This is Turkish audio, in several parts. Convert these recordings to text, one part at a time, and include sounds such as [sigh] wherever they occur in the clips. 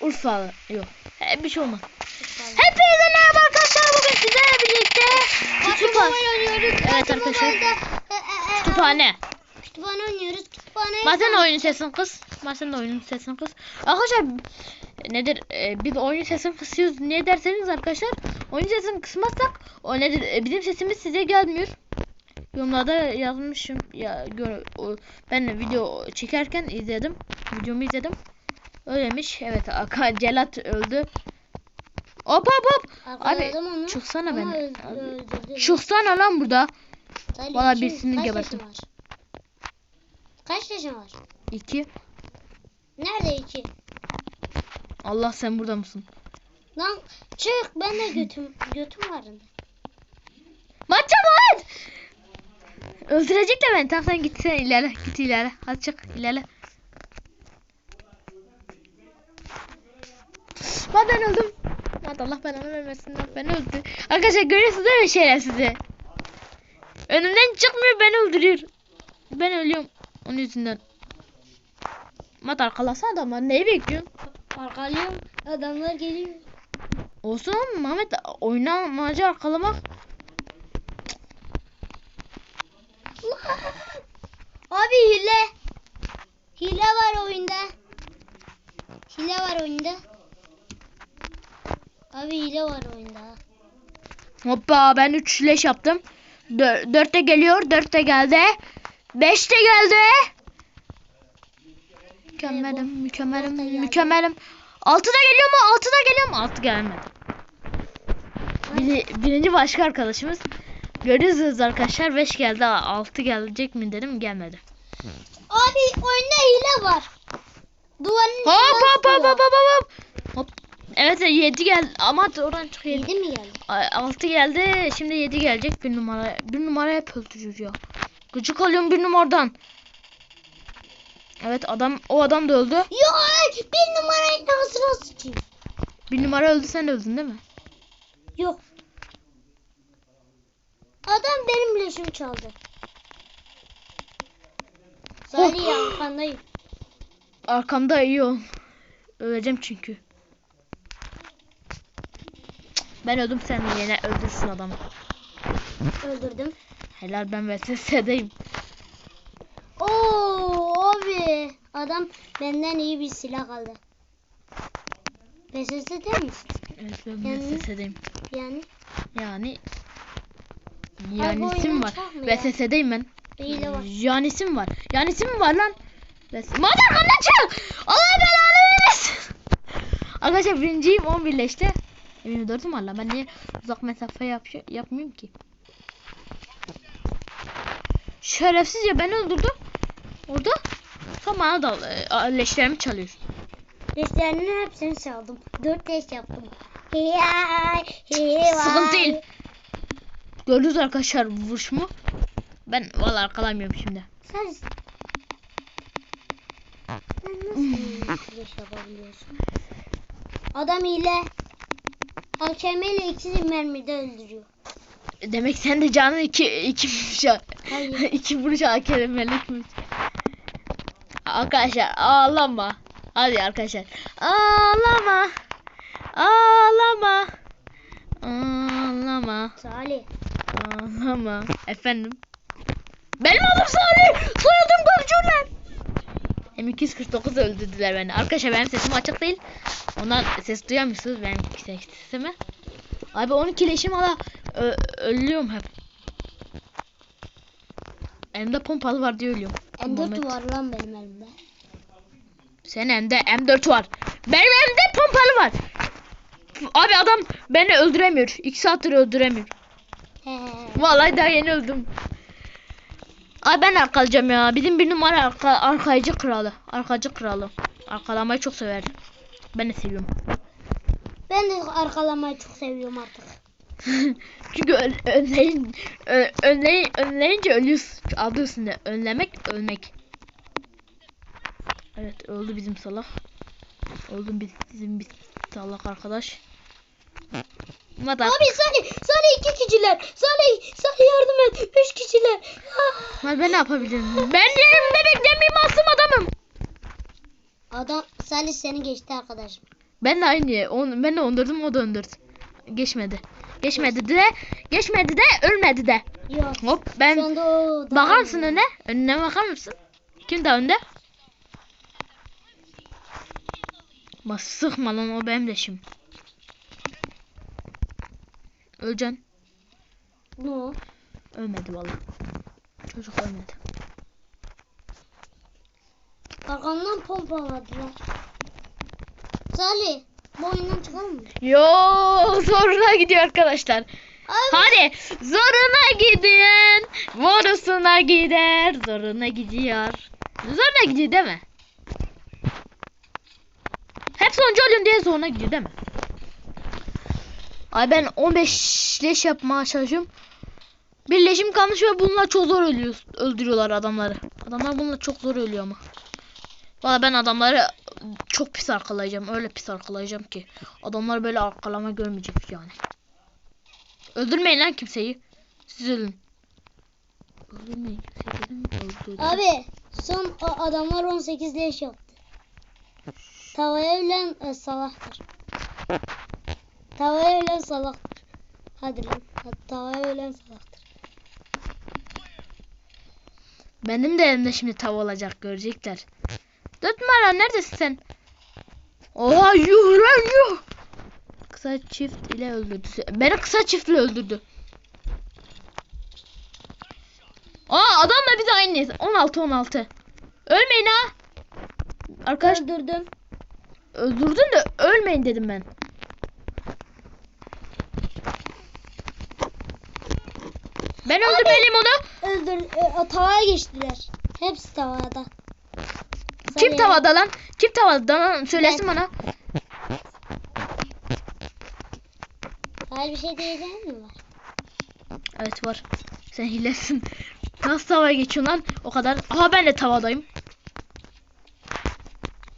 Urfalı. Yok. He, bir şey olmaz. Hepinize merhaba arkadaşlar. Bugün sizlerle birlikte kütüphane. oynuyoruz. Evet arkadaşlar. Kütüphane. Kütüphane. Kütüphane oynuyoruz. Kütüphane. Bazen oyunun sesini kıs. Bazen oyunun sesini kıs. Arkadaşlar nedir? E, biz oyunun sesini kısıyoruz. Niye derseniz arkadaşlar. Oyunun sesini kısmazsak o nedir? E, bizim sesimiz size gelmiyor. Yorumlarda yazmışım. Ya gör, o, ben de video çekerken izledim. Videomu izledim. Öyleymiş. Evet. Aka, Celat öldü. Hop hop hop. Abi onu. çıksana ben. Çıksana lan burada. Salih, Valla kim- birisini kaç gebertim. yaşın var? Kaç yaşın var? İki. Nerede iki? Allah sen burada mısın? Lan çık ben de götüm [laughs] götüm vardı. Maça maç. Öldürecekler beni. Tamam sen git sen ilerle. Git ilerle. Hadi çık ilerle. Lan ben öldüm. Hadi Allah belanı vermesin. Lan ben öldüm. Arkadaşlar görüyorsunuz değil mi şeyler sizi? Önümden çıkmıyor beni öldürüyor. Ben ölüyorum. Onun yüzünden. Mat arkalasana adamlar. Neyi bekliyorsun? Arkalıyorum adamlar geliyor. Olsun ama Mehmet oynamacı arkalamak. Abi hile. Hile var oyunda. Hile var oyunda. Abi hile var oyunda. Hoppa ben 3 leş yaptım. 4 de geliyor. 4 de geldi. 5 de geldi. Mükemmelim, mükemmelim, mükemmelim. 6 da geliyor mu? 6 da geliyor mu? 6 gelmedi. Bir, birinci başka arkadaşımız. Görüyorsunuz arkadaşlar 5 geldi. 6 gelecek mi dedim gelmedi. Abi oyunda hile var. Duvarın Hop hop hop hop hop hop. Evet 7 geldi ama oradan çık 7. Yedi mi geldi? 6 geldi. Şimdi 7 gelecek. Bir numara. Bir numara hep öldürür ya. Gıcık alıyorum bir numaradan. Evet adam o adam da öldü. Ya bir numarayı nasıl sıçayım? Bir numara öldü sen de öldün değil mi? Yok. Adam benim leşimi çaldı. Salih Oh. arkandayım. Arkamda iyi ol. Öleceğim çünkü. Ben öldüm sen yine öldürsün adamı. Öldürdüm. Helal ben VSS'deyim. Oo abi. Adam benden iyi bir silah aldı. PSS değil misin? Evet ben Yani- VSS'deyim. Yani Yani Yanisim var. VSS'deyim ben. hile var. Yanisim var. Yanisim var lan. Madem kandan çık. Allah belanı vermesin. Arkadaşlar birinciyim 11 leşte. 24'üm var lan. Ben niye uzak mesafe yap yapmayayım ki? Şerefsiz ya ben öldürdüm. Orada. Sonra bana da e, leşlerimi çalıyor. Leşlerinin hepsini çaldım. Dört leş yaptım. Hiyay, hiyay. Sıkıntı değil. Gördünüz arkadaşlar vuruşumu. Ben valla arkalamıyorum şimdi. Sen Sen nasıl yapabiliyorsun? Adam hile. AKM ile ikisi mermide öldürüyor. Demek sen de canın iki iki vuruş Hayır. [laughs] iki vuruş akelemelik mi? Arkadaşlar ağlama. Hadi arkadaşlar. Ağlama. Ağlama. Ağlama. Salih. Ağlama. Efendim. Benim adım Salih. Soyadım Gölcürler. M249 öldürdüler beni. Arkadaşlar benim sesim açık değil. Ondan ses duyamıyorsunuz benim sesimi. Abi 12 leşim hala ö- ölüyorum hep. Elimde pompalı var diye ölüyorum. M4 Muhammed. var lan benim elimde. Senin elinde M4 var. Benim elimde pompalı var. Abi adam beni öldüremiyor. 2 saattir öldüremiyor. He. Vallahi daha yeni öldüm. Ay ben arkalayacağım ya. Bizim bir numara arka, arkayıcı kralı. Arkacı kralı. Arkalamayı çok severim. Ben de seviyorum. Ben de arkalamayı çok seviyorum artık. [laughs] Çünkü ön, önleyin, ö- önleyin, önleyince ölüyorsun. Adı üstünde. Önlemek, ölmek. Evet öldü bizim salak. Öldü biz, bizim bir salak arkadaş. Ama da Abi Salih, Salih iki kişiler. Salih, Salih yardım et. Üç kişiler. Ah. Ben ne yapabilirim? Ben yerimde bekleyen bir masum adamım. Adam Salih seni geçti arkadaşım. Ben de aynı. On, ben de 14'üm o da 14. Geçmedi. Geçmedi de. Geçmedi de ölmedi de. Yok. Hop ben bakar mısın öne? Önüne bakar mısın? Kim daha önde? Bas sıkma lan o benim de şimdi. Öleceksin. Ne o? Ölmedi vallahi. Çocuk ölmedi. Arkamdan pompaladılar. Salih bu oyundan çıkalım mı? Yo zoruna gidiyor arkadaşlar. Abi Hadi zoruna giden borusuna gider. Zoruna gidiyor. Zoruna gidiyor değil mi? Hep sonuncu oluyorum diye zoruna gidiyor değil mi? Ay ben 15 leş yapmaya çalışıyorum. Bir leşim kalmış ve bunlar çok zor ölüyor, öldürüyorlar adamları. Adamlar bununla çok zor ölüyor ama. Valla ben adamları çok pis arkalayacağım. Öyle pis arkalayacağım ki. Adamlar böyle arkalama görmeyecek yani. Öldürmeyin lan kimseyi. Siz ölün. Öldürmeyin kimseyi dedim. Abi son o adamlar 18 leş yaptı. Tavaya ölen e, salahtır. [laughs] Tavaya ölen salahtır. Hadi lan. Hadi, tavaya ölen salahtır. Benim de elimde şimdi tav olacak görecekler. Dört numara neredesin sen? Oha yuh lan yuh. Kısa çift ile öldürdü. Beni kısa çiftle öldürdü. Aa adamla biz aynıyız. 16 16. Ölmeyin ha. Arkadaş Öldürdüm. öldürdün de ölmeyin dedim ben. Ben öldürmeliyim onu. Öldür. E, tavaya geçtiler. Hepsi tavada. Kim Salih. tavada lan? Kim tavada lan? Söylesin bana. Hayır bir şey diyeceğim mi var? Evet var. Sen hilesin. Nasıl tavaya geçiyorsun lan? O kadar. Aha ben de tavadayım.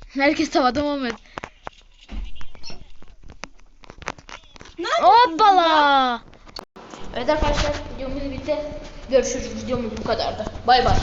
Herkes tavada Muhammed. Hoppala. Evet arkadaşlar videomuz bitti. Görüşürüz. Videomuz bu kadardı. Bay bay.